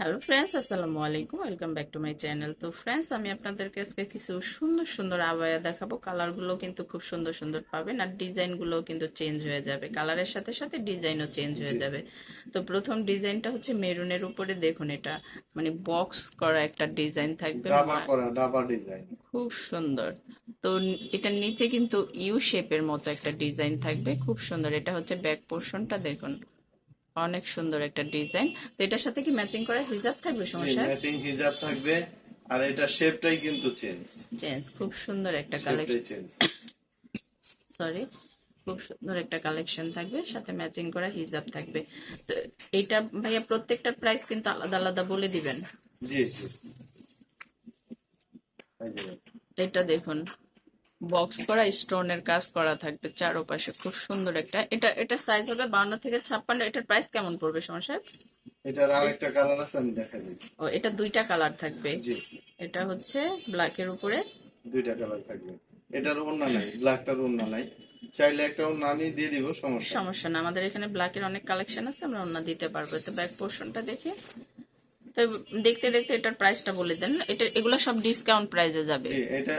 Hello friends আসসালামু আলাইকুম welcome back to my channel তো ফ্রেন্ডস আমি আপনাদেরকে আজকে কিছু সুন্দর সুন্দর আবায়া দেখাবো। কালারগুলো কিন্তু খুব সুন্দর সুন্দর পাবেন আর ডিজাইনগুলো কিন্তু চেঞ্জ হয়ে যাবে। কালারের সাথে সাথে ডিজাইনও চেঞ্জ হয়ে যাবে। তো প্রথম ডিজাইনটা হচ্ছে মেরুনের উপরে দেখুন এটা। মানে বক্স করা একটা ডিজাইন থাকবে। ডাবা করা ডাবা ডিজাইন খুব সুন্দর। তো এটার নিচে কিন্তু ইউ শেপের মতো একটা ডিজাইন থাকবে। খুব সুন্দর। এটা হচ্ছে ব্যাক পোর্শনটা দেখুন। অনেক সুন্দর একটা ডিজাইন। তো এটার সাথে কি ম্যাচিং করা হিজাব থাকবে সমস্যা? ম্যাচিং হিজাব থাকবে। আর এটা শেপটাই কিন্তু চেঞ্জ। চেঞ্জ খুব সুন্দর একটা কালেকশন। সরি খুব সুন্দর একটা কালেকশন থাকবে সাথে ম্যাচিং করা হিজাব থাকবে। তো এটা ভাইয়া প্রত্যেকটার প্রাইস কিন্তু আলাদা আলাদা বলে দিবেন। জি জি। এটা দেখুন বক্স করা স্টোনের কাজ করা থাকবে চারোপাশে। খুব সুন্দর একটা। এটা এটা সাইজ হবে বাউন্ন থেকে ছাপ্পান্ন। এটার প্রাইস কেমন পড়বে সমস্যা এটার আরেকটা কালার আছে আমি দেখা দিচ্ছি। ও এটা দুইটা কালার থাকবে। এটা হচ্ছে ব্ল্যাকের উপরে। দুইটা কালার থাকবে। এটার ওন্না নাই ব্ল্যাকটার ওন্না নাই। চাইলে একটা ওন্না আমি দিয়ে দিব সমস্যা সমস্যা না আমাদের এখানে ব্ল্যাকের অনেক কালেকশন আছে আমরা অন্য দিতে পারব। তো ব্যাক পোর্শনটা দেখে। তো দেখতে দেখতে এটার প্রাইসটা বলে দেন। এটা এগুলো সব ডিসকাউন্ট প্রাইসে যাবে। জি এটা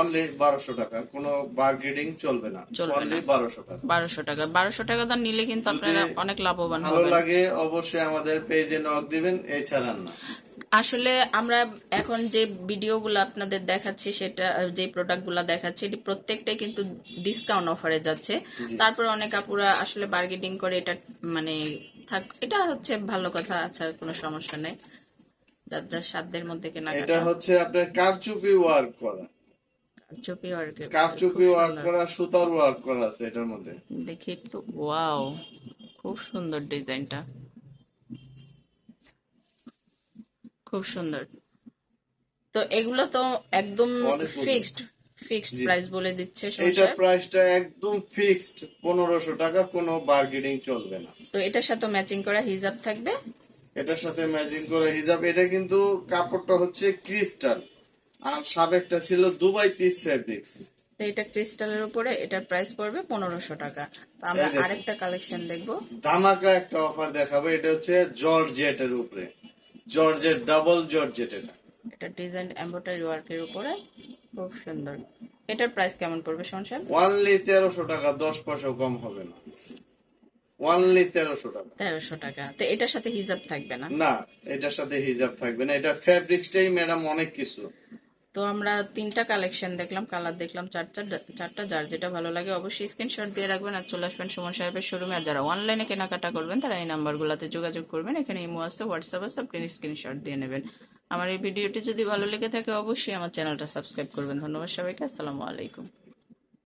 অনলি বারোশো টাকা। কোনো বার্গেনিং চলবে না। অনলি বারোশো টাকা। বারোশো টাকা। বারোশো টাকা দাম নিলে কিন্তু আপনারা অনেক লাভবান ভালো লাগে অবশ্যই আমাদের পেজে নক দিবেন এছাড়া না। আসলে আমরা এখন যে ভিডিওগুলো আপনাদের দেখাচ্ছি সেটা যে প্রোডাক্টগুলো দেখাচ্ছি এটি প্রত্যেকটাই কিন্তু ডিসকাউন্ট অফারে যাচ্ছে। তারপর অনেক আপুরা আসলে বার্গেটিং করে এটা মানে থাক এটা হচ্ছে ভালো কথা আচ্ছা কোনো সমস্যা নেই। যার যার সাধ্যের মধ্যে কেনা এটা হচ্ছে আপনার কারচুপি ওয়ার্ক করা। চুপি ওয়ার্কের কারচুপি ওয়ার্ক করা সুতার ওয়ার্ক করা আছে এটার মধ্যে। দেখি একটু ওয়াও খুব সুন্দর ডিজাইনটা। খুব সুন্দর। তো এগুলো তো একদম ফিক্সড ফিক্সড। প্রাইস বলে দিচ্ছে এটা প্রাইসটা একদম ফিক্সড পনেরোশো টাকা কোনো বার্গেনিং চলবে না। তো এটার সাথে ম্যাচিং করা হিজাব থাকবে? এটার সাথে ম্যাচিং করে হিজাব এটা কিন্তু কাপড়টা হচ্ছে ক্রিস্টাল আর সাবেকটা ছিল দুবাই পিস ফেব্রিক্স তো এটা ক্রিস্টালের উপরে এটার প্রাইস পড়বে পনেরোশো টাকা। তো আমরা আরেকটা কালেকশন দেখব। ধামাকা একটা অফার দেখাবো এটা হচ্ছে জর্জেটের উপরে। জর্জেট ডাবল জর্জেট এটা এটা ডিজাইন এম্ব্রয়ডারি ওয়ার্কের উপরে। খুব সুন্দর। এটার প্রাইস কেমন পড়বে সংসার ওয়ানলি তেরোশো টাকা দশ পয়সাও কম হবে না। তেরোশো টাকা। তেরোশো টাকা। তো এটার সাথে হিজাব থাকবে না? না এটার সাথে হিজাব থাকবে না। এটা ফ্যাব্রিক্সটাই ম্যাডাম অনেক কিছু। তো আমরা তিনটা কালেকশন দেখলাম কালার দেখলাম চারটা চারটা যার যেটা ভালো লাগে অবশ্যই স্ক্রিনশট দিয়ে রাখবেন আর চলে আসবেন সুমন সাহেবের শোরুমে আর যারা অনলাইনে কেনাকাটা করবেন তারা এই নাম্বার নাম্বারগুলোতে যোগাযোগ করবেন। এখানে ইমো আছে হোয়াটসঅ্যাপ আছে আপনি স্ক্রিনশট দিয়ে নেবেন। আমার এই ভিডিওটি যদি ভালো লেগে থাকে, অবশ্যই আমার চ্যানেলটা সাবস্ক্রাইব করবেন। ধন্যবাদ সবাইকে। আসসালামু আলাইকুম।